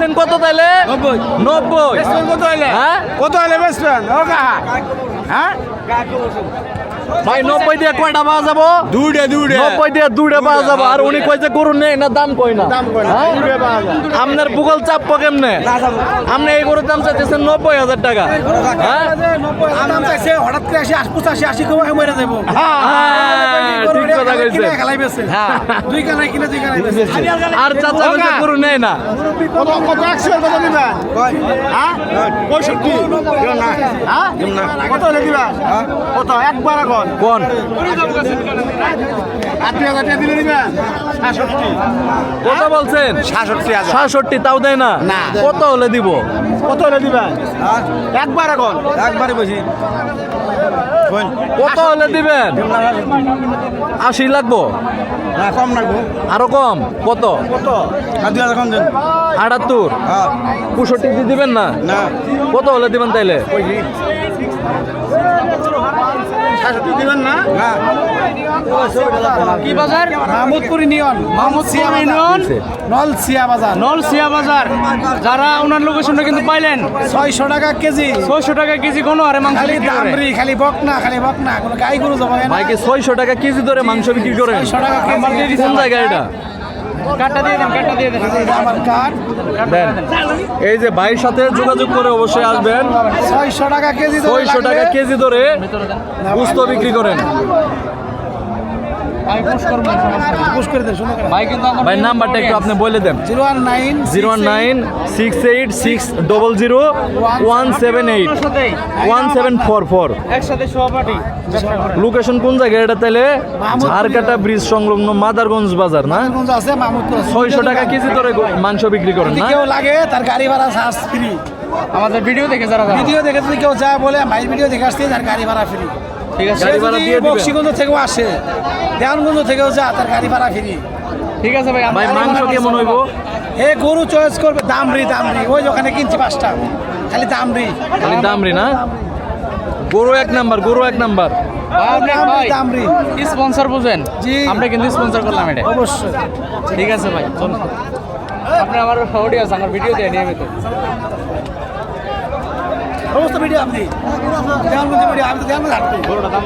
বেচছেন কত তাইলে? নব্বই। কত হইলে হ্যাঁ? কত হইলে বেচবেন? হ্যাঁ? ভাই নব্বই দিয়ে কয়টা পাওয়া যাব? দুইটা দুইটা। নব্বই দিয়ে দুইটা পাওয়া যাব। আর উনি কইছে গরু নেই না দাম কই না? হ্যাঁ? আপনার ভূগোল চাপবো কেমনে? আপনি এই গরুর দাম চাইতেছেন নব্বই হাজার টাকা। হ্যাঁ? হঠাৎ করে আসি পঁচাশি আশি কমে মরে যাব। হ্যাঁ, হ্যাঁ। দুই কানাই কিনে দুই কানাই আর চাচা বলছে গরু নেই না। কত? কত একশো কত হ্যাঁ? পঁয়ষট্টি। হ্যাঁ? কত হলে দিবেন কত? একবার এখন কোন আশি হাজার টাকা দিলে দিবেন সাতষট্টি কত বলছেন? সাতষট্টি তাও দেয় না। কত হলে দিব? কত হলে দিবেন? একবার এখন। একবারে বসি। কত হলে দিবেন? আশি। লাগবো? না কম রাখব আরও কম? কত? কত? আটাত্তর। হ্যাঁ। পঁয়ষট্টি দিয়ে দিবেন না? না। কত হলে দিবেন তাইলে? সাতষট্টি দিবেন না? না কি বাজার? মাহমুদপুর ইউনিয়ন। ইউনিয়ন বাজার। নল সিয়া বাজার। যারা ওনার লোকেশনটা কিন্তু পাইলেন। ছয়শো টাকা কেজি। ছয়শো টাকা কেজি কোনো আরে মাংস খালি করে। দামরি খালি বকনা খালি বকনা কোনো গাই গরু যাবে ভাইকে ছয়শো টাকা কেজি ধরে মাংস বিক্রি ছয়শো টাকা কেজি। কোন জায়গায় এটা এই যে ভাইয়ের সাথে যোগাযোগ করে অবশ্যই আসবেন। ছয়শো টাকা কেজি ছয়শো টাকা কেজি ধরে গুস্ত বিক্রি করেন। ভাই পুশ করবেন সমস্যা নেই। পুশ করে দেন সুন্দর করে ভাই কিন্তু আমার ভাই নাম্বারটা একটু আপনি বলে দেন। Zero one nine zero one nine six eight six double zero one seven eight one seven four four. একসাথে সহপাঠী। লোকেশন কোন জায়গায়? এটা তাহলে। ঝাড়কাটা ব্রিজ সংলগ্ন মাদারগঞ্জ বাজার না? ছয়শো টাকা কেজি ধরে মাংস বিক্রি করেন না? কেউ লাগে তার গাড়ি ভাড়া চার্জ ফ্রি আমাদের ভিডিও দেখে যারা যারা। ভিডিও দেখে যদি কেউ যায় বলে মাইল ভিডিও দেখে আসতে তার গাড়ি ভাড়া ফ্রি ঠিক আছে। গাড়ি ভাড়া দিয়ে দিবেন। বক্সিগঞ্জ থেকেও আসে দেওয়ানগঞ্জ থেকেও যা তার গাড়ি ভাড়া ফ্রি। ঠিক আছে ভাই ভাই মাংস কেমন হইব। এ গরু চয়েস করবে দামরি দামরি। ওই ওখানে কিনছি পাঁচটা। খালি দামরি। খালি দামরি না? গরু এক নাম্বার গরু এক নাম্বার। দামরি স্পন্সর বুঝেন। জি। আমরা কিন্তু স্পন্সর করলাম এটা। অবশ্যই। ঠিক আছে ভাই চলুন আপনি আমার অডিও আমার ভিডিও দিয়ে নিয়মিত। সমস্ত মিডিয়া আপনি। ভিডিও আমি তো